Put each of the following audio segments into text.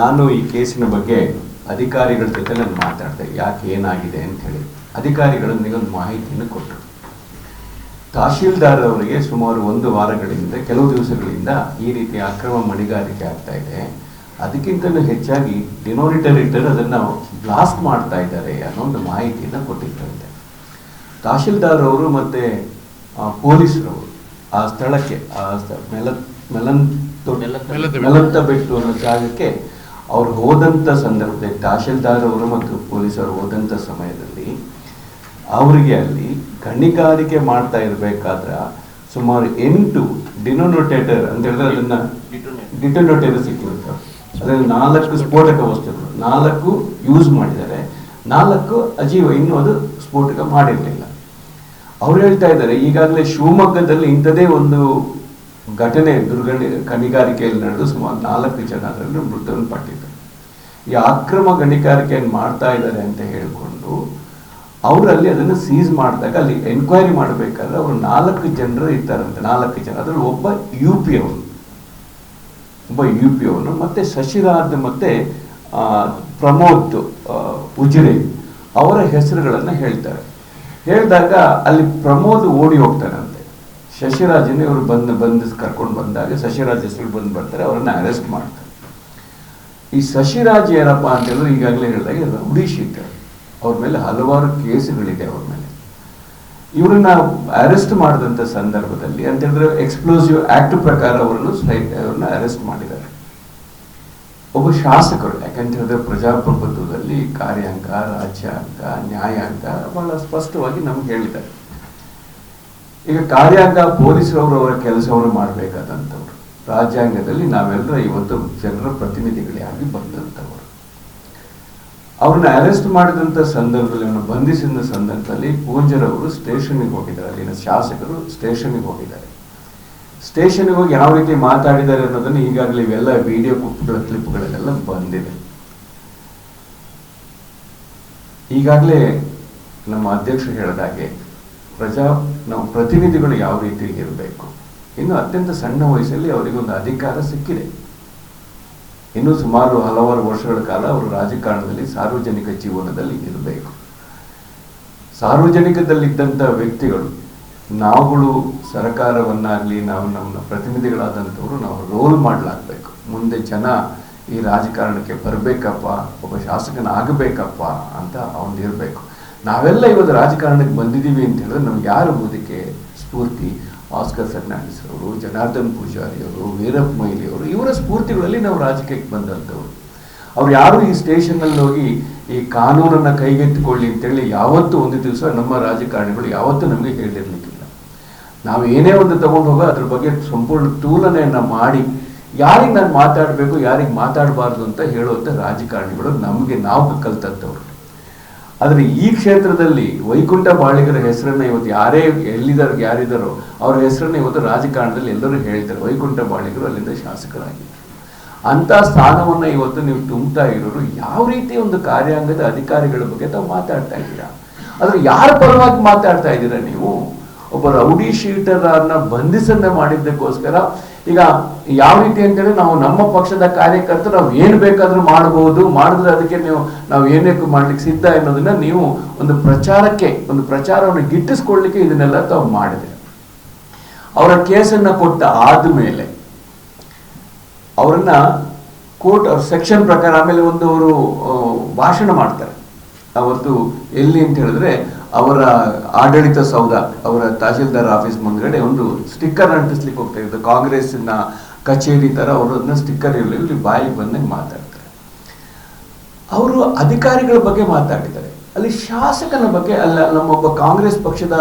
ನಾನು ಈ ಕೇಸಿನ ಬಗ್ಗೆ ಅಧಿಕಾರಿಗಳ ಜೊತೆ ನಾನು ಮಾತಾಡಿದೆ. ಯಾಕೆ ಏನಾಗಿದೆ ಅಂತ ಹೇಳಿ. ಅಧಿಕಾರಿಗಳು ನನಗೊಂದು ಮಾಹಿತಿಯನ್ನು ಕೊಟ್ಟರು. ತಹಶೀಲ್ದಾರ್ ಅವರಿಗೆ ಸುಮಾರು ಒಂದು ವಾರಗಳಿಂದ ಕೆಲವು ದಿವಸಗಳಿಂದ ಈ ರೀತಿ ಅಕ್ರಮ ಮಣಿಗಾರಿಕೆ ಆಗ್ತಾ ಇದೆ. ಅದಕ್ಕಿಂತಲೂ ಹೆಚ್ಚಾಗಿ ಡಿನೋರಿಟರ್ ಇಟ್ಟರೆ ಅದನ್ನು ಬ್ಲಾಸ್ಟ್ ಮಾಡ್ತಾ ಇದ್ದಾರೆ ಅನ್ನೋ ಒಂದು ಮಾಹಿತಿಯನ್ನು ಕೊಟ್ಟಿದ್ದಾರೆ ತಹಶೀಲ್ದಾರ್ ಅವರು ಮತ್ತು ಪೊಲೀಸರವರು ಆ ಸ್ಥಳಕ್ಕೆ ಆ ಸ್ಥಳ ಮೆಲ ಮೆಲನ್ ಮೆಲಂತ ಮೆಲಂತ ಬೆಟ್ಟು ಅನ್ನೋ ಜಾಗಕ್ಕೆ ಅವ್ರು ಹೋದಂಥ ಸಂದರ್ಭದಲ್ಲಿ ತಹಶೀಲ್ದಾರ್ ಅವರು ಮತ್ತು ಪೊಲೀಸರು ಹೋದಂಥ ಸಮಯದಲ್ಲಿ ಅವರಿಗೆ ಅಲ್ಲಿ ಗಣಿಗಾರಿಕೆ ಮಾಡ್ತಾ ಇರಬೇಕಾದ್ರೆ ಸುಮಾರು ಎಂಟು ಡಿನೋನೋಟೇಟರ್ ಅಂತ ಹೇಳಿದ್ರೆ ಅದನ್ನ ಡಿಟೋನೋಟೇಟರ್ ಸಿಕ್ಕಿರುತ್ತೆ. ಅದರಲ್ಲಿ ನಾಲ್ಕು ಸ್ಫೋಟಕ ವಸ್ತುಗಳು, ನಾಲ್ಕು ಯೂಸ್ ಮಾಡಿದ್ದಾರೆ, ನಾಲ್ಕು ಅಜೀವ, ಇನ್ನೂ ಅದು ಸ್ಫೋಟಕ ಮಾಡಿರಲಿಲ್ಲ. ಅವ್ರು ಹೇಳ್ತಾ ಇದ್ದಾರೆ, ಈಗಾಗಲೇ ಶಿವಮೊಗ್ಗದಲ್ಲಿ ಇಂಥದೇ ಒಂದು ಘಟನೆ ದುರ್ಗಣಿ ಗಣಿಗಾರಿಕೆಯಲ್ಲಿ ನಡೆದು ಸುಮಾರು ನಾಲ್ಕು ಜನ ಅದರಲ್ಲಿ ಮೃತವನ್ನು ಪಟ್ಟಿದ್ದಾರೆ. ಈ ಅಕ್ರಮ ಗಣಿಗಾರಿಕೆಯನ್ನು ಮಾಡ್ತಾ ಇದ್ದಾರೆ ಅಂತ ಹೇಳಿಕೊಂಡು ಅವರಲ್ಲಿ ಅದನ್ನು ಸೀಸ್ ಮಾಡಿದಾಗ ಅಲ್ಲಿ ಎನ್ಕ್ವೈರಿ ಮಾಡಬೇಕಾದ್ರೆ ಅವರು ನಾಲ್ಕು ಜನರು ಇರ್ತಾರಂತೆ ನಾಲ್ಕು ಜನ. ಅದರಲ್ಲಿ ಒಬ್ಬ ಯು ಪಿ ಅವನು ಒಬ್ಬ ಯು ಪಿ ಅವನು ಮತ್ತೆ ಶಶಿರಾಜ್ ಮತ್ತೆ ಪ್ರಮೋದ್ ಉಜಿರೆ ಅವರ ಹೆಸರುಗಳನ್ನು ಹೇಳ್ತಾರೆ. ಹೇಳಿದಾಗ ಅಲ್ಲಿ ಪ್ರಮೋದ್ ಓಡಿ ಹೋಗ್ತಾನಂತೆ ಶಶಿರಾಜನ ಇವರು ಬಂದು ಬಂದು ಕರ್ಕೊಂಡು ಬಂದಾಗ ಶಶಿರಾಜ್ ಹೆಸರು ಬಂದು ಬರ್ತಾರೆ, ಅವರನ್ನು ಅರೆಸ್ಟ್ ಮಾಡ್ತಾರೆ. ಈ ಶಶಿರಾಜ್ ಏನಪ್ಪ ಅಂತ ಹೇಳಿದ್ರೆ ಈಗಾಗಲೇ ಹೇಳಿದಾಗ ರೌಡಿ ಶೀಟರ್ ಅವ್ರ ಮೇಲೆ ಹಲವಾರು ಕೇಸುಗಳಿದೆ ಅವ್ರ ಮೇಲೆ. ಇವರನ್ನ ಅರೆಸ್ಟ್ ಮಾಡಿದಂಥ ಸಂದರ್ಭದಲ್ಲಿ ಅಂತ ಹೇಳಿದ್ರೆ ಎಕ್ಸ್ಪ್ಲೋಸಿವ್ ಆಕ್ಟ್ ಪ್ರಕಾರ ಅವರನ್ನು ಅವ್ರನ್ನ ಅರೆಸ್ಟ್ ಮಾಡಿದ್ದಾರೆ. ಒಬ್ಬ ಶಾಸಕರು, ಯಾಕಂತ ಹೇಳಿದ್ರೆ ಪ್ರಜಾಪ್ರಭುತ್ವದಲ್ಲಿ ಕಾರ್ಯಾಂಗ, ರಾಜ್ಯಾಂಗ, ನ್ಯಾಯಾಂಗ ಬಹಳ ಸ್ಪಷ್ಟವಾಗಿ ನಮ್ಗೆ ಹೇಳಿದ್ದಾರೆ. ಈಗ ಕಾರ್ಯಾಂಗ ಪೊಲೀಸರವರು ಅವರ ಕೆಲಸವನ್ನು ಮಾಡಬೇಕಾದಂಥವ್ರು. ರಾಜ್ಯಾಂಗದಲ್ಲಿ ನಾವೆಲ್ಲರೂ ಇವತ್ತು ಜನರ ಪ್ರತಿನಿಧಿಗಳಾಗಿ ಬಂದಂಥವರು. ಅವ್ರನ್ನ ಅರೆಸ್ಟ್ ಮಾಡಿದಂಥ ಸಂದರ್ಭದಲ್ಲಿ ಅವನ್ನ ಬಂಧಿಸಿದ ಸಂದರ್ಭದಲ್ಲಿ ಪೂಂಜರವರು ಸ್ಟೇಷನ್ಗೆ ಹೋಗಿದ್ದಾರೆ. ಅಲ್ಲಿನ ಶಾಸಕರು ಸ್ಟೇಷನ್ಗೆ ಹೋಗಿದ್ದಾರೆ. ಸ್ಟೇಷನ್ಗೆ ಹೋಗಿ ಯಾವ ರೀತಿ ಮಾತಾಡಿದ್ದಾರೆ ಅನ್ನೋದನ್ನು ಈಗಾಗಲೇ ಇವೆಲ್ಲ ವಿಡಿಯೋ ಕ್ಲಿಪ್ಗಳ ಕ್ಲಿಪ್ಗಳಲ್ಲೆಲ್ಲ ಬಂದಿದೆ. ಈಗಾಗಲೇ ನಮ್ಮ ಅಧ್ಯಕ್ಷರು ಹೇಳಿದಾಗೆ ಪ್ರಜಾ ನಾವು ಪ್ರತಿನಿಧಿಗಳು ಯಾವ ರೀತಿ ಇರಬೇಕು? ಇನ್ನು ಅತ್ಯಂತ ಸಣ್ಣ ವಯಸ್ಸಲ್ಲಿ ಅವರಿಗೆ ಒಂದು ಅಧಿಕಾರ ಸಿಕ್ಕಿದೆ. ಇನ್ನು ಸುಮಾರು ಹಲವಾರು ವರ್ಷಗಳ ಕಾಲ ಅವರು ರಾಜಕಾರಣದಲ್ಲಿ ಸಾರ್ವಜನಿಕ ಜೀವನದಲ್ಲಿ ಇರಬೇಕು. ಸಾರ್ವಜನಿಕದಲ್ಲಿದ್ದಂಥ ವ್ಯಕ್ತಿಗಳು, ನಾವುಗಳು ಸರ್ಕಾರವನ್ನಾಗಲಿ, ನಾವು ನಮ್ಮ ಪ್ರತಿನಿಧಿಗಳಾದಂಥವ್ರು ನಾವು ರೋಲ್ ಮಾಡಲಾಗಬೇಕು. ಮುಂದೆ ಜನ ಈ ರಾಜಕಾರಣಕ್ಕೆ ಬರಬೇಕಪ್ಪ, ಒಬ್ಬ ಶಾಸಕನ ಆಗಬೇಕಪ್ಪ ಅಂತ ಅವನು ಇರಬೇಕು ನಾವೆಲ್ಲ ಇವತ್ತು ರಾಜಕಾರಣಕ್ಕೆ ಬಂದಿದ್ದೀವಿ ಅಂತ ಹೇಳಿದ್ರೆ ನಮ್ಗೆ ಯಾರು ಓದಕ್ಕೆ ಸ್ಫೂರ್ತಿ? ಆಸ್ಕರ್ ಫರ್ನಾಂಡಿಸ್ ಅವರು, ಜನಾರ್ದನ್ ಪೂಜಾರಿ ಅವರು, ವೀರಪ್ಪ ಮೊಯ್ಲಿ ಅವರು, ಇವರ ಸ್ಫೂರ್ತಿಗಳಲ್ಲಿ ನಾವು ರಾಜಕೀಯಕ್ಕೆ ಬಂದಂಥವ್ರು. ಅವ್ರು ಯಾರು ಈ ಸ್ಟೇಷನ್ನಲ್ಲಿ ಹೋಗಿ ಈ ಕಾನೂನನ್ನು ಕೈಗೆತ್ತಿಕೊಳ್ಳಿ ಅಂತೇಳಿ ಯಾವತ್ತೂ ಒಂದು ದಿವಸ ನಮ್ಮ ರಾಜಕಾರಣಿಗಳು ಯಾವತ್ತೂ ನಮಗೆ ಹೇಳಿರ್ಲಿಕ್ಕಿಲ್ಲ. ನಾವು ಏನೇ ಒಂದು ತಗೊಂಡು ಹೋಗೋ ಅದ್ರ ಬಗ್ಗೆ ಸಂಪೂರ್ಣ ತೂಲನೆಯನ್ನು ಮಾಡಿ ಯಾರಿಗೆ ನಾನು ಮಾತಾಡಬೇಕು, ಯಾರಿಗೆ ಮಾತಾಡಬಾರ್ದು ಅಂತ ಹೇಳುವಂಥ ರಾಜಕಾರಣಿಗಳು ನಮಗೆ ನಾವು ಕಲ್ತಂಥವ್ರು. ಆದರೆ ಈ ಕ್ಷೇತ್ರದಲ್ಲಿ ವೈಕುಂಠ ಬಾಳಿಗರ ಹೆಸರನ್ನ ಇವತ್ತು ಯಾರೇ ಎಲ್ಲಿದ್ದಾರೆ, ಯಾರಿದ್ದಾರೋ ಅವ್ರ ಹೆಸರನ್ನ ಇವತ್ತು ರಾಜಕಾರಣದಲ್ಲಿ ಎಲ್ಲರೂ ಹೇಳ್ತಾರೆ ವೈಕುಂಠ ಬಾಳಿಗರು ಅಲ್ಲಿಂದ ಶಾಸಕರಾಗಿ ಅಂತ ಸ್ಥಾನವನ್ನ ಇವತ್ತು ನೀವು ತುಂಬುತ್ತಾ ಇರೋರು ಯಾವ ರೀತಿ ಒಂದು ಕಾರ್ಯಾಂಗದ ಅಧಿಕಾರಿಗಳ ಬಗ್ಗೆ ತಾವು ಮಾತಾಡ್ತಾ ಇದ್ದೀರಾ? ಆದ್ರೆ ಯಾರ ಪರವಾಗಿ ಮಾತಾಡ್ತಾ ಇದ್ದೀರಾ ನೀವು? ಒಬ್ಬ ರೌಡಿ ಶೀಟರನ್ನ ಬಂಧಿಸನ್ನ ಮಾಡಿದ್ದಕ್ಕೋಸ್ಕರ ಈಗ ಯಾವ ರೀತಿ ಅಂತೇಳಿ ನಾವು ನಮ್ಮ ಪಕ್ಷದ ಕಾರ್ಯಕರ್ತರು ನಾವು ಏನ್ ಬೇಕಾದ್ರೂ ಮಾಡಬಹುದು, ಮಾಡಿದ್ರೆ ಅದಕ್ಕೆ ನೀವು, ನಾವು ಏನೇ ಮಾಡ್ಲಿಕ್ಕೆ ಸಿದ್ಧ ಅನ್ನೋದನ್ನ ನೀವು ಒಂದು ಪ್ರಚಾರಕ್ಕೆ, ಒಂದು ಪ್ರಚಾರವನ್ನು ಗಿಟ್ಟಿಸ್ಕೊಳ್ಲಿಕ್ಕೆ ಇದನ್ನೆಲ್ಲ ತಾವು ಮಾಡಿದೆ. ಅವರ ಕೇಸನ್ನ ಕೊಟ್ಟ ಆದ್ಮೇಲೆ ಅವರನ್ನ ಕೋರ್ಟ್, ಅವ್ರ ಸೆಕ್ಷನ್ ಪ್ರಕಾರ ಆಮೇಲೆ ಒಂದು ಅವರು ಭಾಷಣ ಮಾಡ್ತಾರೆ. ಅವತ್ತು ಎಲ್ಲಿ ಅಂತ ಹೇಳಿದ್ರೆ ಅವರ ಆಡಳಿತ ಸೌಧ, ಅವರ ತಹಶೀಲ್ದಾರ್ ಆಫೀಸ್ ಮುಂದ್ಗಡೆ ಒಂದು ಸ್ಟಿಕ್ಕರ್ ಅಂಟಿಸ್ಲಿಕ್ಕೆ ಹೋಗ್ತಾ ಇದ್ದ ಕಾಂಗ್ರೆಸ್ನ ಕಚೇರಿ ತರ ಅವರು ಅದನ್ನ ಸ್ಟಿಕ್ಕರ್ ಇರಲಿ ಇಲ್ಲಿ ಬಾಯಿಗೆ ಬಂದಂಗೆ ಮಾತಾಡ್ತಾರೆ. ಅವರು ಅಧಿಕಾರಿಗಳ ಬಗ್ಗೆ ಮಾತಾಡಿದ್ದಾರೆ. ಅಲ್ಲಿ ಶಾಸಕನ ಬಗ್ಗೆ ಅಲ್ಲ, ನಮ್ಮೊಬ್ಬ ಕಾಂಗ್ರೆಸ್ ಪಕ್ಷದ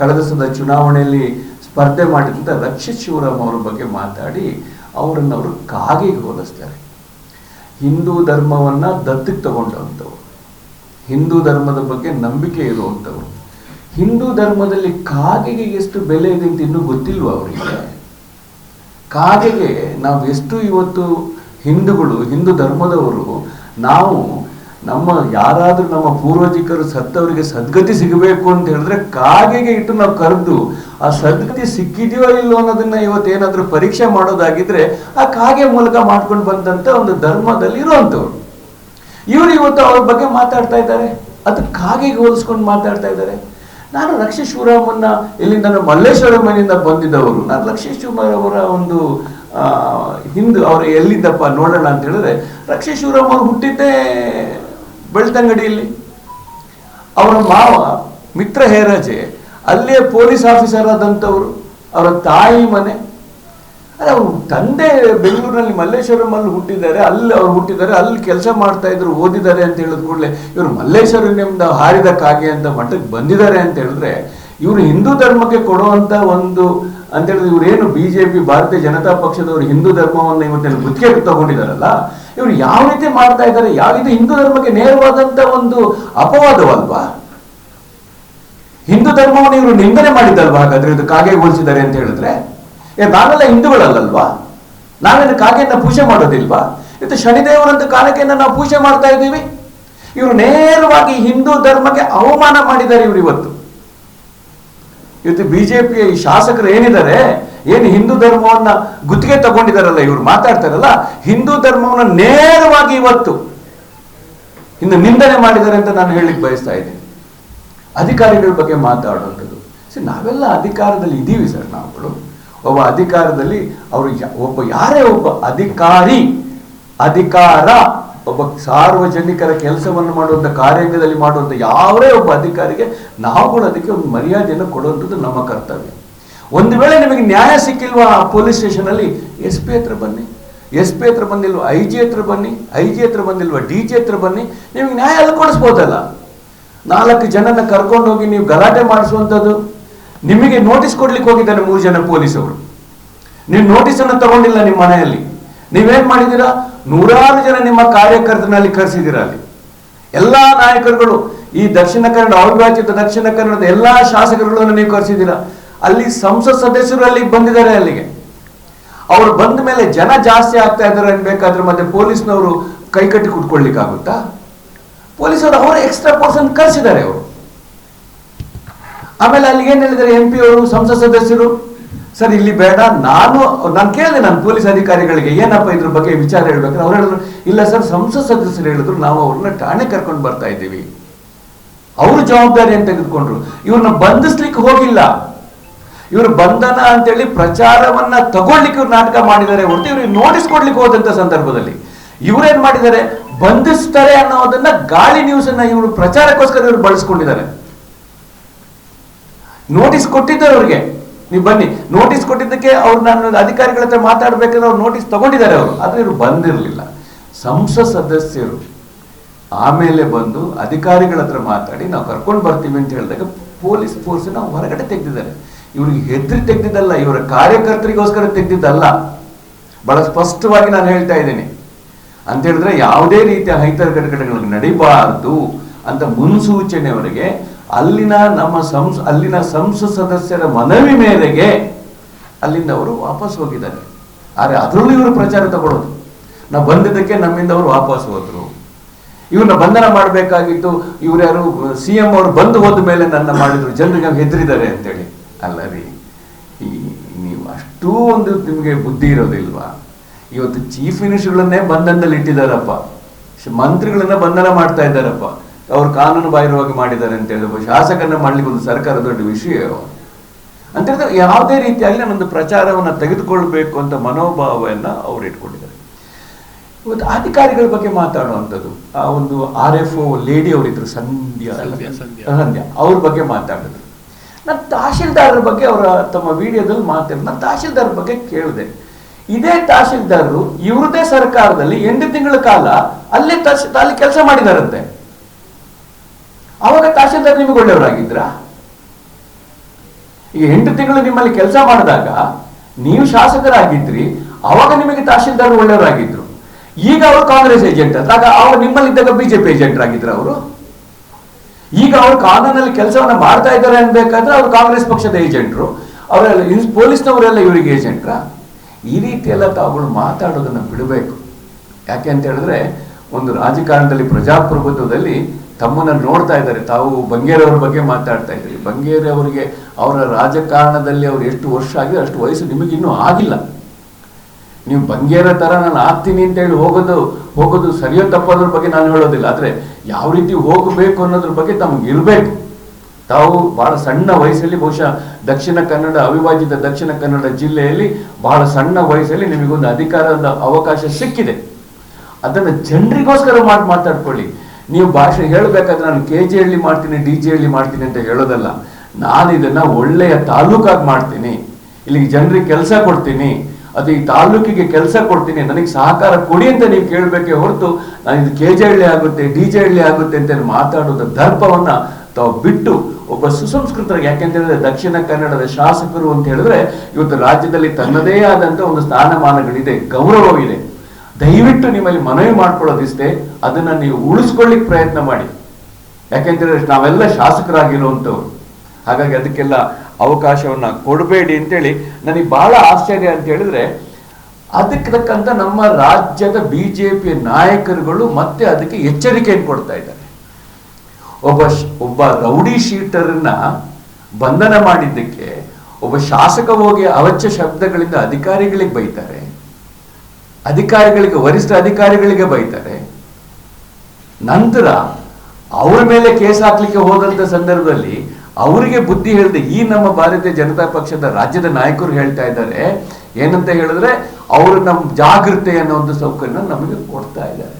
ಕಳೆದ ಸದ ಚುನಾವಣೆಯಲ್ಲಿ ಸ್ಪರ್ಧೆ ಮಾಡಿದಂಥ ರಕ್ಷಿತ್ ಶಿವರಾಮ್ ಅವರ ಬಗ್ಗೆ ಮಾತಾಡಿ ಅವರನ್ನು ಅವರು ಕಾಗೆಗೆ ಹೋಲಿಸ್ತಾರೆ. ಹಿಂದೂ ಧರ್ಮವನ್ನ ದತ್ತಿಗೆ ತಗೊಂಡಂಥವ್ರು ಹಿಂದೂ ಧರ್ಮದ ಬಗ್ಗೆ ನಂಬಿಕೆ ಇರುವಂಥವ್ರು ಹಿಂದೂ ಧರ್ಮದಲ್ಲಿ ಕಾಗೆಗೆ ಎಷ್ಟು ಬೆಲೆ ಇದೆ ಅಂತ ಇನ್ನೂ ಗೊತ್ತಿಲ್ವ ಅವರಿಗೆ? ಕಾಗೆಗೆ ನಾವು ಎಷ್ಟು ಇವತ್ತು ಹಿಂದೂಗಳು, ಹಿಂದೂ ಧರ್ಮದವರು, ನಾವು ನಮ್ಮ ಯಾರಾದರೂ ನಮ್ಮ ಪೂರ್ವಜಿಕರು ಸತ್ತವರಿಗೆ ಸದ್ಗತಿ ಸಿಗಬೇಕು ಅಂತ ಹೇಳಿದ್ರೆ ಕಾಗೆಗೆ ಇಟ್ಟು ನಾವು ಕರೆದು ಆ ಸದ್ಗತಿ ಸಿಕ್ಕಿದೆಯೋ ಇಲ್ಲೋ ಅನ್ನೋದನ್ನ ಇವತ್ತೇನಾದರೂ ಪರೀಕ್ಷೆ ಮಾಡೋದಾಗಿದ್ರೆ ಆ ಕಾಗೆ ಮೂಲಕ ಮಾಡ್ಕೊಂಡು ಬಂದಂತ ಒಂದು ಧರ್ಮದಲ್ಲಿ ಇರುವಂತವ್ರು ಇವರು ಇವತ್ತು ಅವ್ರ ಬಗ್ಗೆ ಮಾತಾಡ್ತಾ ಇದ್ದಾರೆ. ಅದಕ್ಕೆ ಕಾಗೆಗೆ ಹೋಲಿಸ್ಕೊಂಡು ಮಾತಾಡ್ತಾ ಇದ್ದಾರೆ. ನಾನು ರಕ್ಷ ಶಿವರಾಮನ್ನ ಇಲ್ಲಿಂದ ನಾನು ಮಲ್ಲೇಶ್ವರ ಮನೆಯಿಂದ ಬಂದಿದ್ದವರು. ನಾನು ರಕ್ಷಿ ಒಂದು ಹಿಂದು ಅವರು ಎಲ್ಲಿದ್ದಪ್ಪ ನೋಡೋಣ ಅಂತ ಹೇಳಿದ್ರೆ ರಕ್ಷಶಿವರಾಮ ಅವರು ಹುಟ್ಟಿದ್ದೇ ಬೆಳ್ತಂಗಡಿಯಲ್ಲಿ. ಅವರ ಮಾವ ಮಿತ್ರ ಹೇರಾಜೆ, ಅಲ್ಲೇ ಪೊಲೀಸ್ ಆಫೀಸರ್ ಆದಂಥವರು. ಅವರ ತಾಯಿ ಮನೆ. ತಂದೆ ಬೆಂಗಳೂರಿನಲ್ಲಿ ಮಲ್ಲೇಶ್ವರಮಲ್ಲಿ ಹುಟ್ಟಿದ್ದಾರೆ, ಅಲ್ಲಿ ಅವ್ರು ಹುಟ್ಟಿದ್ದಾರೆ, ಅಲ್ಲಿ ಕೆಲಸ ಮಾಡ್ತಾ ಇದ್ರು, ಓದಿದ್ದಾರೆ ಅಂತ ಹೇಳಿದ ಕೂಡಲೇ ಇವರು ಮಲ್ಲೇಶ್ವರನಿಂದ ಹಾರಿದ ಕಾಗೆ ಅಂತ ಮಟ್ಟಕ್ಕೆ ಬಂದಿದ್ದಾರೆ ಅಂತ ಹೇಳಿದ್ರೆ ಇವರು ಹಿಂದೂ ಧರ್ಮಕ್ಕೆ ಕೊಡುವಂತ ಒಂದು ಅಂತ ಹೇಳಿದ್ರೆ ಇವರೇನು ಬಿಜೆಪಿ, ಭಾರತೀಯ ಜನತಾ ಪಕ್ಷದವರು ಹಿಂದೂ ಧರ್ಮವನ್ನು ಇವತ್ತೆಲ್ಲ ಗುತ್ತಿಗೆ ತಗೊಂಡಿದಾರಲ್ಲ ಇವರು ಯಾವ ರೀತಿ ಮಾಡ್ತಾ ಇದ್ದಾರೆ, ಯಾವ ರೀತಿ ಹಿಂದೂ ಧರ್ಮಕ್ಕೆ ನೇರವಾದಂತ ಒಂದು ಅಪವಾದವಲ್ವಾ? ಹಿಂದೂ ಧರ್ಮವನ್ನು ಇವರು ನಿಂದನೆ ಮಾಡಿದ್ದಲ್ವಾ ಹಾಗಾದ್ರೆ ಇದು ಕಾಗೆ ಹೋಲಿಸಿದ್ದಾರೆ ಅಂತ ಹೇಳಿದ್ರೆ? ಏ, ನಾವೆಲ್ಲ ಹಿಂದೂಗಳಲ್ಲಲ್ವಾ? ನಾವೇನು ಕಾಗೆಯನ್ನ ಪೂಜೆ ಮಾಡೋದಿಲ್ವಾ? ಇದು ಶನಿದೇವರಂತ ಕಾಲಕೆಯನ್ನ ನಾವು ಪೂಜೆ ಮಾಡ್ತಾ ಇದ್ದೀವಿ. ಇವರು ನೇರವಾಗಿ ಹಿಂದೂ ಧರ್ಮಕ್ಕೆ ಅವಮಾನ ಮಾಡಿದ್ದಾರೆ ಇವರು ಇವತ್ತು. ಇವತ್ತು ಬಿಜೆಪಿಯ ಈ ಶಾಸಕರು ಏನಿದ್ದಾರೆ? ಏನು ಹಿಂದೂ ಧರ್ಮವನ್ನ ಗುತ್ತಿಗೆ ತಗೊಂಡಿದಾರಲ್ಲ ಇವರು ಮಾತಾಡ್ತಾರಲ್ಲ? ಹಿಂದೂ ಧರ್ಮವನ್ನ ನೇರವಾಗಿ ಇವತ್ತು ಇನ್ನು ನಿಂದನೆ ಮಾಡಿದ್ದಾರೆ ಅಂತ ನಾನು ಹೇಳಿಕ್ ಬಯಸ್ತಾ ಇದ್ದೀನಿ. ಅಧಿಕಾರಿಗಳ ಬಗ್ಗೆ ಮಾತಾಡುವಂಥದ್ದು ನಾವೆಲ್ಲ ಅಧಿಕಾರದಲ್ಲಿ ಇದ್ದೀವಿ ಸರ್ ನಾವುಗಳು. ಒಬ್ಬ ಅಧಿಕಾರದಲ್ಲಿ ಅವರು ಒಬ್ಬ ಯಾರೇ ಒಬ್ಬ ಅಧಿಕಾರಿ, ಅಧಿಕಾರ, ಒಬ್ಬ ಸಾರ್ವಜನಿಕರ ಕೆಲಸವನ್ನು ಮಾಡುವಂಥ ಕಾರ್ಯಾಂಗದಲ್ಲಿ ಮಾಡುವಂಥ ಯಾವೇ ಒಬ್ಬ ಅಧಿಕಾರಿಗೆ ನಾವುಗಳು ಅದಕ್ಕೆ ಒಂದು ಮರ್ಯಾದೆಯನ್ನು ಕೊಡುವಂಥದ್ದು ನಮ್ಮ ಕರ್ತವ್ಯ. ಒಂದು ವೇಳೆ ನಿಮಗೆ ನ್ಯಾಯ ಸಿಕ್ಕಿಲ್ವಾ ಆ ಪೊಲೀಸ್ ಸ್ಟೇಷನಲ್ಲಿ ಎಸ್ ಪಿ ಹತ್ರ ಬನ್ನಿ ಎಸ್ ಪಿ ಹತ್ರ ಬಂದಿಲ್ವಾ ಐ ಜಿ ಹತ್ರ ಬನ್ನಿ ಐ ಜಿ ಹತ್ರ ಬಂದಿಲ್ವಾ, ಡಿ ಜಿ ಹತ್ರ ಬನ್ನಿ, ನಿಮಗೆ ನ್ಯಾಯ ಅಲ್ಲಿ ಕೊಡಿಸ್ಬೋದಲ್ಲ. ನಾಲ್ಕು ಜನನ ಕರ್ಕೊಂಡು ಹೋಗಿ ನೀವು ಗಲಾಟೆ ಮಾಡಿಸುವಂಥದ್ದು. ನಿಮಗೆ ನೋಟಿಸ್ ಕೊಡ್ಲಿಕ್ಕೆ ಹೋಗಿದ್ದಾನೆ ಮೂರು ಜನ ಪೊಲೀಸ್ ಅವರು ನೀವು ನೋಟಿಸ್ ಅನ್ನು ತಗೊಂಡಿಲ್ಲ ನಿಮ್ಮ ಮನೆಯಲ್ಲಿ. ನೀವೇನ್ ಮಾಡಿದ್ದೀರಾ? ನೂರಾರು ಜನ ನಿಮ್ಮ ಕಾರ್ಯಕರ್ತನಲ್ಲಿ ಕರೆಸಿದ್ದೀರಾ ಅಲ್ಲಿ. ಎಲ್ಲಾ ನಾಯಕರುಗಳು, ಈ ದಕ್ಷಿಣ ಕನ್ನಡ ಅವಿಭಾಜಿತ ದಕ್ಷಿಣ ಕನ್ನಡದ ಎಲ್ಲಾ ಶಾಸಕರುಗಳನ್ನು ನೀವು ಕರೆಸಿದ್ದೀರಾ? ಅಲ್ಲಿ ಸಂಸತ್ ಸದಸ್ಯರು ಅಲ್ಲಿ ಬಂದಿದ್ದಾರೆ ಅಲ್ಲಿಗೆ. ಅವರು ಬಂದ ಮೇಲೆ ಜನ ಜಾಸ್ತಿ ಆಗ್ತಾ ಇದ್ದಾರೆ ಅನ್ಬೇಕಾದ್ರೆ ಮತ್ತೆ ಪೊಲೀಸ್ನವರು ಕೈಕಟ್ಟಿ ಕುಟ್ಕೊಳ್ಲಿಕ್ಕಾಗುತ್ತಾ ಪೊಲೀಸರು ಅವರು ಎಕ್ಸ್ಟ್ರಾ ಪರ್ಸನ್ ಕರೆಸಿದ್ದಾರೆ ಅವರು. ಆಮೇಲೆ ಅಲ್ಲಿ ಏನ್ ಹೇಳಿದ್ದಾರೆ ಎಂ ಪಿ ಅವರು, ಸಂಸತ್ ಸದಸ್ಯರು? ಸರ್, ಇಲ್ಲಿ ಬೇಡ, ನಾನು ನಾನು ಕೇಳಿದೆ ನಾನು ಪೊಲೀಸ್ ಅಧಿಕಾರಿಗಳಿಗೆ, ಏನಪ್ಪ ಇದ್ರ ಬಗ್ಗೆ ವಿಚಾರ ಹೇಳ್ಬೇಕು ಅವ್ರು ಹೇಳಿದ್ರು, ಇಲ್ಲ ಸರ್, ಸಂಸತ್ ಸದಸ್ಯರು ಹೇಳಿದ್ರು, ನಾವು ಅವ್ರನ್ನ ಠಾಣೆ ಕರ್ಕೊಂಡು ಬರ್ತಾ ಇದ್ದೀವಿ. ಅವರು ಜವಾಬ್ದಾರಿಯನ್ನು ತೆಗೆದುಕೊಂಡ್ರು? ಇವ್ರನ್ನ ಬಂಧಿಸ್ಲಿಕ್ಕೆ ಹೋಗಿಲ್ಲ. ಇವರು ಬಂಧನ ಅಂತೇಳಿ ಪ್ರಚಾರವನ್ನ ತಗೊಳ್ಲಿಕ್ಕೆ ಇವ್ರು ನಾಟಕ ಮಾಡಿದ್ದಾರೆ ಹೊರತು ಇವ್ರಿಗೆ ನೋಟಿಸ್ ಕೊಡ್ಲಿಕ್ಕೆ ಹೋದಂತ ಸಂದರ್ಭದಲ್ಲಿ. ಇವ್ರೇನ್ ಮಾಡಿದ್ದಾರೆ? ಬಂಧಿಸ್ತಾರೆ ಅನ್ನೋದನ್ನ ಗಾಳಿ ನ್ಯೂಸ್ ಅನ್ನ ಇವರು ಪ್ರಚಾರಕ್ಕೋಸ್ಕರ ಇವರು ಬಳಸ್ಕೊಂಡಿದ್ದಾರೆ. ನೋಟಿಸ್ ಕೊಟ್ಟಿದ್ದಾರೆ ಅವ್ರಿಗೆ. ನೀವು ಬನ್ನಿ. ನೋಟಿಸ್ ಕೊಟ್ಟಿದ್ದಕ್ಕೆ ಅವ್ರು ನಾನು ಅಧಿಕಾರಿಗಳ ಹತ್ರ ಮಾತಾಡ್ಬೇಕಾದ್ರೆ ಅವ್ರು ನೋಟಿಸ್ ತಗೊಂಡಿದ್ದಾರೆ ಅವರು. ಆದ್ರೆ ಇವರು ಬಂದಿರಲಿಲ್ಲ. ಸಂಸತ್ ಸದಸ್ಯರು ಆಮೇಲೆ ಬಂದು ಅಧಿಕಾರಿಗಳ ಹತ್ರ ಮಾತಾಡಿ, ನಾವು ಕರ್ಕೊಂಡು ಬರ್ತೀವಿ ಅಂತ ಹೇಳಿದಾಗ ಪೊಲೀಸ್ ಫೋರ್ಸ್ ನಾವು ಹೊರಗಡೆ ತೆಗೆದಿದ್ದಾರೆ. ಇವ್ರಿಗೆ ಹೆದರಿ ತೆಗೆದಿದ್ದಲ್ಲ, ಇವರ ಕಾರ್ಯಕರ್ತರಿಗೋಸ್ಕರ ತೆಗೆದಿದ್ದಲ್ಲ. ಬಹಳ ಸ್ಪಷ್ಟವಾಗಿ ನಾನು ಹೇಳ್ತಾ ಇದ್ದೀನಿ. ಅಂತ ಹೇಳಿದ್ರೆ ಯಾವುದೇ ರೀತಿಯ ಹೈತರ ಘಟನೆಗಳು ನಡಿಬಾರದು ಅಂತ ಮುನ್ಸೂಚನೆಯವರೆಗೆ ಅಲ್ಲಿನ ನಮ್ಮ ಸಂಸ್, ಅಲ್ಲಿನ ಸಂಸತ್ ಸದಸ್ಯರ ಮನವಿ ಮೇರೆಗೆ ಅಲ್ಲಿಂದ ಅವರು ವಾಪಸ್ ಹೋಗಿದ್ದಾರೆ. ಆದರೆ ಅದರಲ್ಲೂ ಇವರು ಪ್ರಚಾರ ತಗೊಳ್ಳೋದು. ನಾವು ಬಂದಿದ್ದಕ್ಕೆ ನಮ್ಮಿಂದ ಅವರು ವಾಪಸ್ ಹೋದ್ರು. ಇವ್ರನ್ನ ಬಂಧನ ಮಾಡಬೇಕಾಗಿತ್ತು. ಇವ್ರು ಯಾರು, ಸಿ ಎಂ ಅವರು ಬಂದು ಹೋದ ಮೇಲೆ ನನ್ನ ಮಾಡಿದ್ರು. ಜನರಿಗೆ ಹೆದರಿದ್ದಾರೆ ಅಂತೇಳಿ. ಅಲ್ಲ ರೀ, ಈ ನೀವು ಅಷ್ಟೂ ಒಂದು ನಿಮಗೆ ಬುದ್ಧಿ ಇರೋದಿಲ್ವಾ? ಇವತ್ತು ಚೀಫ್ ಮಿನಿಸ್ಟರ್ಗಳನ್ನೇ ಬಂಧನದಲ್ಲಿ ಇಟ್ಟಿದ್ದಾರಪ್ಪ ಮಂತ್ರಿಗಳನ್ನ ಬಂಧನ ಮಾಡ್ತಾ ಇದ್ದಾರಪ್ಪ. ಅವ್ರು ಕಾನೂನು ಬಾಹಿರವಾಗಿ ಮಾಡಿದ್ದಾರೆ ಅಂತ ಹೇಳಿದ್ರು. ಶಾಸಕನ ಶಾಸಕರನ್ನ ಮಾಡ್ಲಿಕ್ಕೆ ಒಂದು ಸರ್ಕಾರ ದೊಡ್ಡ ವಿಷಯ. ಅಂತ ಹೇಳಿದ್ರೆ ಯಾವುದೇ ರೀತಿಯಾಗಿ ನಾನೊಂದು ಪ್ರಚಾರವನ್ನ ತೆಗೆದುಕೊಳ್ಬೇಕು ಅಂತ ಮನೋಭಾವವನ್ನು ಅವ್ರು ಇಟ್ಕೊಂಡಿದ್ದಾರೆ. ಇವತ್ತು ಅಧಿಕಾರಿಗಳ ಬಗ್ಗೆ ಮಾತಾಡುವಂಥದ್ದು ಆ ಒಂದು ಆರ್ ಎಫ್ ಒ ಲೇಡಿ ಅವರಿದ್ರು ಸಂಧ್ಯಾ. ಅಲ್ಲ? ಸಂಧ್ಯಾ, ಸಂಧ್ಯಾ. ಸಂಧ್ಯಾ ಅವ್ರ ಬಗ್ಗೆ ಮಾತಾಡಿದ್ರು. ನಾನು ತಹಶೀಲ್ದಾರರ ಬಗ್ಗೆ ಅವರ ತಮ್ಮ ವಿಡಿಯೋದಲ್ಲಿ ಮಾತಾಡಿದ್ರು ನಾನು ತಹಶೀಲ್ದಾರ ಬಗ್ಗೆ ಕೇಳಿದೆ. ಇದೇ ತಹಶೀಲ್ದಾರರು ಇವ್ರದೇ ಸರ್ಕಾರದಲ್ಲಿ ಎಂಟು ತಿಂಗಳ ಕಾಲ ಅಲ್ಲೇ ತಹಶೀಲ್ ಅಲ್ಲಿ ಕೆಲಸ ಮಾಡಿದಾರಂತೆ. ಅವಾಗ ತಹಶೀಲ್ದಾರ್ ನಿಮಗೆ ಒಳ್ಳೆಯವರಾಗಿದ್ರ? ಈಗ ಎಂಟು ತಿಂಗಳು ನಿಮ್ಮಲ್ಲಿ ಕೆಲಸ ಮಾಡಿದಾಗ ನೀವು ಶಾಸಕರಾಗಿದ್ರಿ, ಅವಾಗ ನಿಮಗೆ ತಹಶೀಲ್ದಾರ್ ಒಳ್ಳೆಯವರಾಗಿದ್ರು. ಈಗ ಅವರು ಕಾಂಗ್ರೆಸ್ ಏಜೆಂಟ್ ಆಗ ಅವ್ರು ನಿಮ್ಮಲ್ಲಿದ್ದಾಗ ಬಿಜೆಪಿ ಏಜೆಂಟ್ ಆಗಿದ್ರು ಅವರು. ಈಗ ಅವರು ಕಾನೂನಲ್ಲಿ ಕೆಲಸವನ್ನು ಮಾಡ್ತಾ ಇದ್ದಾರೆ ಅನ್ಬೇಕಾದ್ರೆ ಅವರು ಕಾಂಗ್ರೆಸ್ ಪಕ್ಷದ ಏಜೆಂಟ್ರು. ಅವರೆಲ್ಲ ಪೊಲೀಸ್ನವರೆಲ್ಲ ಇವರಿಗೆ ಏಜೆಂಟ್ರಾ. ಈ ರೀತಿ ಎಲ್ಲ ತಾವುಗಳು ಮಾತಾಡೋದನ್ನು ಬಿಡಬೇಕು. ಯಾಕೆ ಅಂತ ಹೇಳಿದ್ರೆ, ಒಂದು ರಾಜಕಾರಣದಲ್ಲಿ ಪ್ರಜಾಪ್ರಭುತ್ವದಲ್ಲಿ ತಮ್ಮನ್ನ ನೋಡ್ತಾ ಇದ್ದಾರೆ. ತಾವು ಬಂಗೇರವ್ರ ಬಗ್ಗೆ ಮಾತಾಡ್ತಾ ಇದ್ದೀರಿ. ಬಂಗೇರಿ ಅವರಿಗೆ ಅವರ ರಾಜಕಾರಣದಲ್ಲಿ ಅವ್ರು ಎಷ್ಟು ವರ್ಷ ಆಗಿದೆ, ಅಷ್ಟು ವಯಸ್ಸು ನಿಮಗಿನ್ನೂ ಆಗಿಲ್ಲ. ನೀವು ಬಂಗೇರ ತರ ನಾನು ಆಗ್ತೀನಿ ಅಂತ ಹೇಳಿ ಹೋಗೋದು ಹೋಗೋದು ಸರಿಯೋ ತಪ್ಪೋದ್ರ ಬಗ್ಗೆ ನಾನು ಹೇಳೋದಿಲ್ಲ. ಆದರೆ ಯಾವ ರೀತಿ ಹೋಗಬೇಕು ಅನ್ನೋದ್ರ ಬಗ್ಗೆ ತಮ್ಗೆ ಇರಬೇಕು. ತಾವು ಬಹಳ ಸಣ್ಣ ವಯಸ್ಸಲ್ಲಿ ಬಹುಶಃ ದಕ್ಷಿಣ ಕನ್ನಡ ಅವಿಭಾಜಿತ ದಕ್ಷಿಣ ಕನ್ನಡ ಜಿಲ್ಲೆಯಲ್ಲಿ ಬಹಳ ಸಣ್ಣ ವಯಸ್ಸಲ್ಲಿ ನಿಮಗೊಂದು ಅಧಿಕಾರದ ಅವಕಾಶ ಸಿಕ್ಕಿದೆ. ಅದನ್ನ ಜನರಿಗೋಸ್ಕರ ಮಾಡಿ ಮಾತಾಡ್ಕೊಳ್ಳಿ. ನೀವು ಭಾಷೆ ಹೇಳಬೇಕಾದ್ರೆ ನಾನು ಕೆ ಜಿ ಹಳ್ಳಿ ಮಾಡ್ತೀನಿ ಡಿ ಜಿ ಹಳ್ಳಿ ಮಾಡ್ತೀನಿ ಅಂತ ಹೇಳೋದಲ್ಲ. ನಾನು ಇದನ್ನ ಒಳ್ಳೆಯ ತಾಲೂಕಾಗಿ ಮಾಡ್ತೀನಿ. ಇಲ್ಲಿಗೆ ಜನರಿಗೆ ಕೆಲಸ ಕೊಡ್ತೀನಿ. ಅದು ಈ ತಾಲೂಕಿಗೆ ಕೆಲಸ ಕೊಡ್ತೀನಿ, ನನಗೆ ಸಹಕಾರ ಕೊಡಿ ಅಂತ ನೀವು ಕೇಳಬೇಕೇ ಹೊರತು ನಾನು ಇದು ಕೆ ಜಿ ಹಳ್ಳಿ ಆಗುತ್ತೆ ಡಿ ಜೆ ಹಳ್ಳಿ ಆಗುತ್ತೆ ಅಂತ ಮಾತಾಡುವ ದರ್ಪವನ್ನ ತಾವು ಬಿಟ್ಟು ಒಬ್ಬ ಸುಸಂಸ್ಕೃತರಿಗೆ ಯಾಕೆಂತ ಹೇಳಿದ್ರೆ ದಕ್ಷಿಣ ಕನ್ನಡದ ಶಾಸಕರು ಅಂತ ಹೇಳಿದ್ರೆ ಇವತ್ತು ರಾಜ್ಯದಲ್ಲಿ ತನ್ನದೇ ಆದಂತ ಒಂದು ಸ್ಥಾನಮಾನಗಳಿದೆ, ಗೌರವವಿದೆ. ದಯವಿಟ್ಟು ನಿಮ್ಮಲ್ಲಿ ಮನವಿ ಮಾಡ್ಕೊಳ್ಳೋದಿಷ್ಟೇ, ಅದನ್ನ ನೀವು ಉಳಿಸ್ಕೊಳ್ಳಿಕ್ ಪ್ರಯತ್ನ ಮಾಡಿ. ಯಾಕೆಂದ್ರೆ ನಾವೆಲ್ಲ ಶಾಸಕರಾಗಿರುವಂಥವ್ರು. ಹಾಗಾಗಿ ಅದಕ್ಕೆಲ್ಲ ಅವಕಾಶವನ್ನ ಕೊಡಬೇಡಿ ಅಂತೇಳಿ ನನಗೆ ಬಹಳ ಆಶ್ಚರ್ಯ ಅಂತ ಹೇಳಿದ್ರೆ, ಅದಕ್ಕೆ ತಕ್ಕಂತ ನಮ್ಮ ರಾಜ್ಯದ ಬಿಜೆಪಿ ನಾಯಕರುಗಳು ಮತ್ತೆ ಅದಕ್ಕೆ ಎಚ್ಚರಿಕೆಯನ್ನು ಕೊಡ್ತಾ ಇದ್ದಾರೆ. ಒಬ್ಬ ಒಬ್ಬ ರೌಡಿ ಶೀಟರನ್ನ ಬಂಧನ ಮಾಡಿದ್ದಕ್ಕೆ, ಒಬ್ಬ ಶಾಸಕ ಹೋಗಿ ಅವಚ್ಯ ಶಬ್ದಗಳಿಂದ ಅಧಿಕಾರಿಗಳಿಗೆ ಬೈತಾರೆ. ಅಧಿಕಾರಿಗಳಿಗೆ, ವರಿಷ್ಠ ಅಧಿಕಾರಿಗಳಿಗೆ ಬೈತಾರೆ. ನಂತರ ಅವರ ಮೇಲೆ ಕೇಸ್ ಹಾಕ್ಲಿಕ್ಕೆ ಹೋದಂತ ಸಂದರ್ಭದಲ್ಲಿ ಅವರಿಗೆ ಬುದ್ಧಿ ಹೇಳಿದೆ, ಈ ನಮ್ಮ ಭಾರತೀಯ ಜನತಾ ಪಕ್ಷದ ರಾಜ್ಯದ ನಾಯಕರು ಹೇಳ್ತಾ ಇದ್ದಾರೆ. ಏನಂತ ಹೇಳಿದ್ರೆ, ಅವರು ನಮ್ಮ ಜಾಗೃತೆ ಅನ್ನೋ ಒಂದು ಸೌಕರ್ಯ ನಮಗೆ ಕೊಡ್ತಾ ಇದ್ದಾರೆ.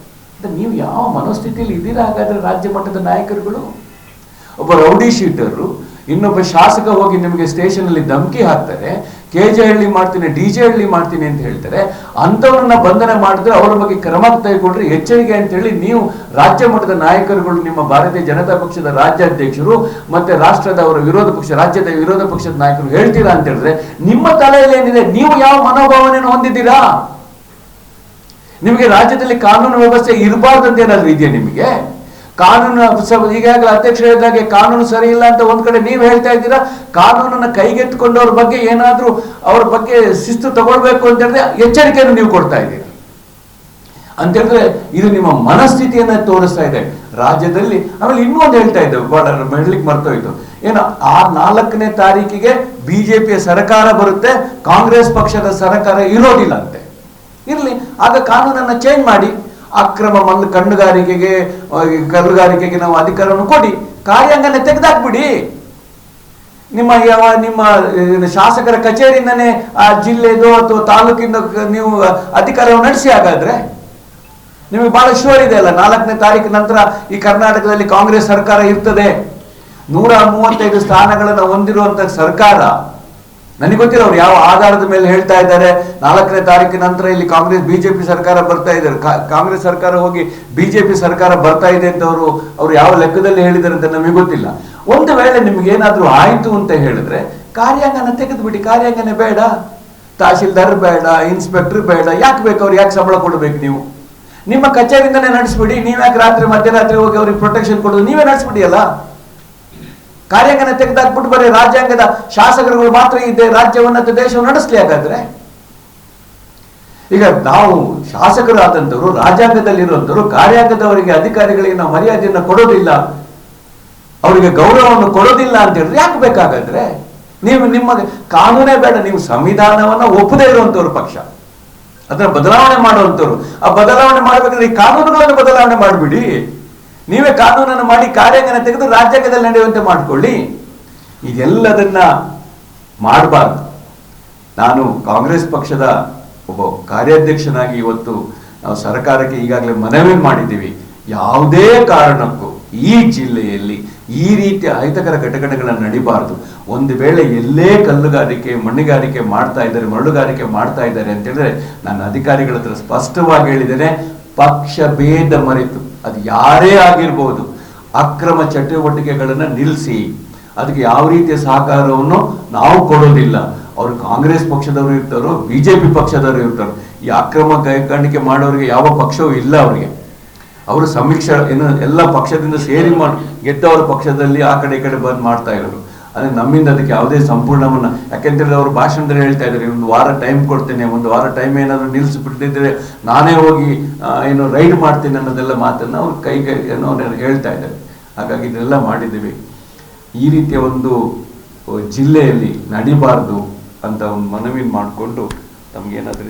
ನೀವು ಯಾವ ಮನೋಸ್ಥಿತಿಯಲ್ಲಿ ಇದ್ದೀರಾ ಹಾಗಾದ್ರೆ ರಾಜ್ಯ ಮಟ್ಟದ ನಾಯಕರುಗಳು? ಒಬ್ಬ ರೌಡಿ ಶೀಟರ್, ಇನ್ನೊಬ್ಬ ಶಾಸಕ ಹೋಗಿ ನಿಮಗೆ ಸ್ಟೇಷನ್ ಅಲ್ಲಿ ಧಮಕಿ ಹಾಕ್ತಾರೆ ಕೆ ಜೆ ಹಳ್ಳಿ ಮಾಡ್ತೀನಿ ಡಿ ಜೆ ಹಳ್ಳಿ ಮಾಡ್ತೀನಿ ಅಂತ ಹೇಳ್ತಾರೆ. ಅಂಥವ್ರನ್ನ ಬಂಧನೆ ಮಾಡಿದ್ರೆ ಅವರ ಬಗ್ಗೆ ಕ್ರಮ ತೆಗೆದುಕೊಂಡ್ರೆ ಎಚ್ಚರಿಕೆ ಅಂತ ಹೇಳಿ ನೀವು ರಾಜ್ಯ ಮಟ್ಟದ ನಾಯಕರುಗಳು, ನಿಮ್ಮ ಭಾರತೀಯ ಜನತಾ ಪಕ್ಷದ ರಾಜ್ಯಾಧ್ಯಕ್ಷರು ಮತ್ತೆ ರಾಷ್ಟ್ರದ ಅವರ ವಿರೋಧ ಪಕ್ಷ, ರಾಜ್ಯದ ವಿರೋಧ ಪಕ್ಷದ ನಾಯಕರು ಹೇಳ್ತೀರಾ ಅಂತ ಹೇಳಿದ್ರೆ, ನಿಮ್ಮ ತಲೆಯಲ್ಲಿ ಏನಿದೆ? ನೀವು ಯಾವ ಮನೋಭಾವನೆಯನ್ನು ಹೊಂದಿದ್ದೀರಾ? ನಿಮಗೆ ರಾಜ್ಯದಲ್ಲಿ ಕಾನೂನು ವ್ಯವಸ್ಥೆ ಇರಬಾರ್ದು ಅಂತ ಏನಾದ್ರು ಇದೆಯಾ ನಿಮಗೆ? ಕಾನೂನು ಈಗಾಗಲೇ ಅಧ್ಯಕ್ಷ ಹೇಳಿದಾಗೆ ಕಾನೂನು ಸರಿ ಇಲ್ಲ ಅಂತ ಒಂದ್ ಕಡೆ ನೀವು ಹೇಳ್ತಾ ಇದ್ದೀರಾ? ಕಾನೂನನ್ನ ಕೈಗೆತ್ತಿಕೊಂಡವ್ರ ಬಗ್ಗೆ ಏನಾದರೂ ಅವ್ರ ಬಗ್ಗೆ ಶಿಸ್ತು ತಗೊಳ್ಬೇಕು ಅಂತ ಹೇಳಿದ್ರೆ ಎಚ್ಚರಿಕೆಯನ್ನು ನೀವು ಕೊಡ್ತಾ ಇದ್ದೀರಾ. ಅಂತ ಹೇಳಿದ್ರೆ ಇದು ನಿಮ್ಮ ಮನಸ್ಥಿತಿಯನ್ನ ತೋರಿಸ್ತಾ ಇದೆ. ರಾಜ್ಯದಲ್ಲಿ ಆಮೇಲೆ ಇನ್ನೊಂದು ಹೇಳ್ತಾ ಇದ್ದೆ, ಬಹಳ ಹೇಳಲಿಕ್ಕೆ ಮರ್ತೋಯ್ತು ಏನು, ಆ ನಾಲ್ಕನೇ ತಾರೀಕಿಗೆ ಬಿಜೆಪಿಯ ಸರ್ಕಾರ ಬರುತ್ತೆ, ಕಾಂಗ್ರೆಸ್ ಪಕ್ಷದ ಸರ್ಕಾರ ಇರೋದಿಲ್ಲ ಅಂತೆ. ಇರ್ಲಿ, ಆಗ ಕಾನೂನನ್ನ ಚೇಂಜ್ ಮಾಡಿ. ಅಕ್ರಮ ಮಲ್ಲು ಕಣ್ಣುಗಾರಿಕೆಗೆ ಕಲ್ಲುಗಾರಿಕೆಗೆ ನಾವು ಅಧಿಕಾರವನ್ನು ಕೊಡಿ. ಕಾರ್ಯಾಂಗನ ತೆಗೆದಾಕ್ಬಿಡಿ. ನಿಮ್ಮ ಯಾವ, ನಿಮ್ಮ ಶಾಸಕರ ಕಚೇರಿಯಿಂದನೇ ಆ ಜಿಲ್ಲೆದು ಅಥವಾ ತಾಲೂಕಿಂದ ನೀವು ಅಧಿಕಾರವನ್ನು ನಡೆಸಿ ಹಾಗಾದ್ರೆ? ನಿಮಗೆ ಬಹಳ ಶೋರ್ ಇದೆ ಅಲ್ಲ, ನಾಲ್ಕನೇ ತಾರೀಕು ನಂತರ ಈ ಕರ್ನಾಟಕದಲ್ಲಿ ಕಾಂಗ್ರೆಸ್ ಸರ್ಕಾರ ಇರ್ತದೆ. ನೂರ ಮೂವತ್ತೈದು ಸ್ಥಾನಗಳನ್ನು ಹೊಂದಿರುವಂತ ಸರ್ಕಾರ ನನಗೆ ಗೊತ್ತಿಲ್ಲ ಅವ್ರು ಯಾವ ಆಧಾರದ ಮೇಲೆ ಹೇಳ್ತಾ ಇದ್ದಾರೆ. ನಾಲ್ಕನೇ ತಾರೀಕಿನ ನಂತರ ಇಲ್ಲಿ ಕಾಂಗ್ರೆಸ್, ಬಿಜೆಪಿ ಸರ್ಕಾರ ಬರ್ತಾ ಇದ್ದಾರೆ ಕಾಂಗ್ರೆಸ್ ಸರ್ಕಾರ ಹೋಗಿ ಬಿಜೆಪಿ ಸರ್ಕಾರ ಬರ್ತಾ ಇದೆ ಅಂತ ಅವರು, ಅವ್ರು ಯಾವ ಲೆಕ್ಕದಲ್ಲಿ ಹೇಳಿದ್ದಾರೆ ಅಂತ ನಮಗೆ ಗೊತ್ತಿಲ್ಲ. ಒಂದು ವೇಳೆ ನಿಮ್ಗೆ ಏನಾದ್ರೂ ಆಯ್ತು ಅಂತ ಹೇಳಿದ್ರೆ ಕಾರ್ಯಾಂಗನ ತೆಗೆದುಬಿಡಿ. ಕಾರ್ಯಾಂಗನೇ ಬೇಡ. ತಹಶೀಲ್ದಾರ್ ಬೇಡ, ಇನ್ಸ್ಪೆಕ್ಟರ್ ಬೇಡ. ಯಾಕೆ ಬೇಕು ಅವ್ರು? ಯಾಕೆ ಸಂಬಳ ಕೊಡಬೇಕು ನೀವು? ನಿಮ್ಮ ಕಚೇರಿಯಿಂದನೇ ನಡೆಸ್ಬಿಡಿ. ನೀವ್ಯಾಕೆ ರಾತ್ರಿ ಮಧ್ಯರಾತ್ರಿ ಹೋಗಿ ಅವ್ರಿಗೆ ಪ್ರೊಟೆಕ್ಷನ್ ಕೊಡೋದು? ನೀವೇ ನಡೆಸ್ಬಿಡಿ ಅಲ್ಲ? ಕಾರ್ಯಾಂಗನ ತೆಗೆದಾಕ್ಬಿಟ್ಟು ಬರೀ ರಾಜ್ಯಾಂಗದ ಶಾಸಕರುಗಳು ಮಾತ್ರ ಇದೆ ರಾಜ್ಯವನ್ನ ದೇಶವನ್ನು ನಡೆಸಲಿ ಹಾಗಾದ್ರೆ? ಈಗ ನಾವು ಶಾಸಕರಾದಂಥವ್ರು ರಾಜ್ಯಾಂಗದಲ್ಲಿರುವಂಥವ್ರು ಕಾರ್ಯಾಂಗದವರಿಗೆ ಅಧಿಕಾರಿಗಳಿಗೆ ನಾವು ಮರ್ಯಾದೆಯನ್ನು ಕೊಡೋದಿಲ್ಲ, ಅವರಿಗೆ ಗೌರವವನ್ನು ಕೊಡೋದಿಲ್ಲ ಅಂತ ಹೇಳಿದ್ರೆ ಯಾಕೆ ಬೇಕಾಗಾದ್ರೆ? ನೀವು ನಿಮ್ಮ ಕಾನೂನೇ ಬೇಡ, ನೀವು ಸಂವಿಧಾನವನ್ನ ಒಪ್ಪದೇ ಇರುವಂತವ್ರು ಪಕ್ಷ. ಅದನ್ನ ಬದಲಾವಣೆ ಮಾಡುವಂಥವ್ರು. ಆ ಬದಲಾವಣೆ ಮಾಡಬೇಕಾದ್ರೆ ಈ ಕಾನೂನುಗಳನ್ನು ಬದಲಾವಣೆ ಮಾಡಿಬಿಡಿ. ನೀವೇ ಕಾನೂನನ್ನು ಮಾಡಿ ಕಾರ್ಯಾಂಗನ ತೆಗೆದು ರಾಜ್ಯಾಂಗದಲ್ಲಿ ನಡೆಯುವಂತೆ ಮಾಡ್ಕೊಳ್ಳಿ. ಇದೆಲ್ಲದನ್ನ ಮಾಡಬಾರ್ದು. ನಾನು ಕಾಂಗ್ರೆಸ್ ಪಕ್ಷದ ಒಬ್ಬ ಕಾರ್ಯಾಧ್ಯಕ್ಷನಾಗಿ ಇವತ್ತು ನಾವು ಸರ್ಕಾರಕ್ಕೆ ಈಗಾಗಲೇ ಮನವಿ ಮಾಡಿದ್ದೀವಿ. ಯಾವುದೇ ಕಾರಣಕ್ಕೂ ಈ ಜಿಲ್ಲೆಯಲ್ಲಿ ಈ ರೀತಿಯ ಅಹಿತಕರ ಘಟನೆಗಳನ್ನು ನಡಿಬಾರ್ದು. ಒಂದು ವೇಳೆ ಎಲ್ಲೇ ಕಲ್ಲುಗಾರಿಕೆ, ಮಣ್ಣುಗಾರಿಕೆ ಮಾಡ್ತಾ ಇದ್ದಾರೆ, ಮರಳುಗಾರಿಕೆ ಮಾಡ್ತಾ ಇದ್ದಾರೆ ಅಂತ ಹೇಳಿದ್ರೆ ನಾನು ಅಧಿಕಾರಿಗಳ ಹತ್ರ ಸ್ಪಷ್ಟವಾಗಿ ಹೇಳಿದ್ದೇನೆ, ಪಕ್ಷ ಭೇದ ಮರೆತು ಅದು ಯಾರೇ ಆಗಿರ್ಬೋದು ಅಕ್ರಮ ಚಟುವಟಿಕೆಗಳನ್ನು ನಿಲ್ಲಿಸಿ ಅದಕ್ಕೆ ಯಾವ ರೀತಿಯ ಸಹಕಾರವನ್ನು ನಾವು ಕೊಡೋದಿಲ್ಲ. ಅವರು ಕಾಂಗ್ರೆಸ್ ಪಕ್ಷದವರು ಇರ್ತಾರೋ ಬಿ ಜೆ ಪಿ ಪಕ್ಷದವರು ಇರ್ತಾರೋ, ಈ ಅಕ್ರಮ ಕೈಗಾಣಿಕೆ ಮಾಡೋರಿಗೆ ಯಾವ ಪಕ್ಷವೂ ಇಲ್ಲ ಅವರಿಗೆ. ಅವರು ಸಮೀಕ್ಷೆ ಏನು ಎಲ್ಲ ಪಕ್ಷದಿಂದ ಸೇರಿ ಮಾಡಿ, ಗೆದ್ದವರ ಪಕ್ಷದಲ್ಲಿ ಆ ಕಡೆ ಈ ಕಡೆ ಬಂದ್ ಮಾಡ್ತಾ ಇರೋರು. ಆದರೆ ನಮ್ಮಿಂದ ಅದಕ್ಕೆ ಯಾವುದೇ ಸಂಪೂರ್ಣವನ್ನು ಯಾಕೆಂತೇಳಿದ್ರೆ ಅವರು ಭಾಷಣದಲ್ಲಿ ಹೇಳ್ತಾ ಇದ್ದಾರೆ ಒಂದು ವಾರ ಟೈಮ್ ಕೊಡ್ತೇನೆ, ಒಂದು ವಾರ ಟೈಮ್ ಏನಾದರೂ ನಿಲ್ಲಿಸ್ಬಿಟ್ಟಿದ್ರೆ ನಾನೇ ಹೋಗಿ ಏನು ರೈಡ್ ಮಾಡ್ತೀನಿ ಅನ್ನೋದೆಲ್ಲ ಮಾತನ್ನು ಅವ್ರು ಕೈ ಏನೋ ಅವ್ರು ಹೇಳ್ತಾ ಇದ್ದಾರೆ. ಹಾಗಾಗಿ ಇದೆಲ್ಲ ಮಾಡಿದ್ದೀವಿ. ಈ ರೀತಿಯ ಒಂದು ಜಿಲ್ಲೆಯಲ್ಲಿ ನಡಿಬಾರ್ದು ಅಂತ ಒಂದು ಮನವಿ ಮಾಡಿಕೊಂಡು ತಮಗೇನಾದರೂ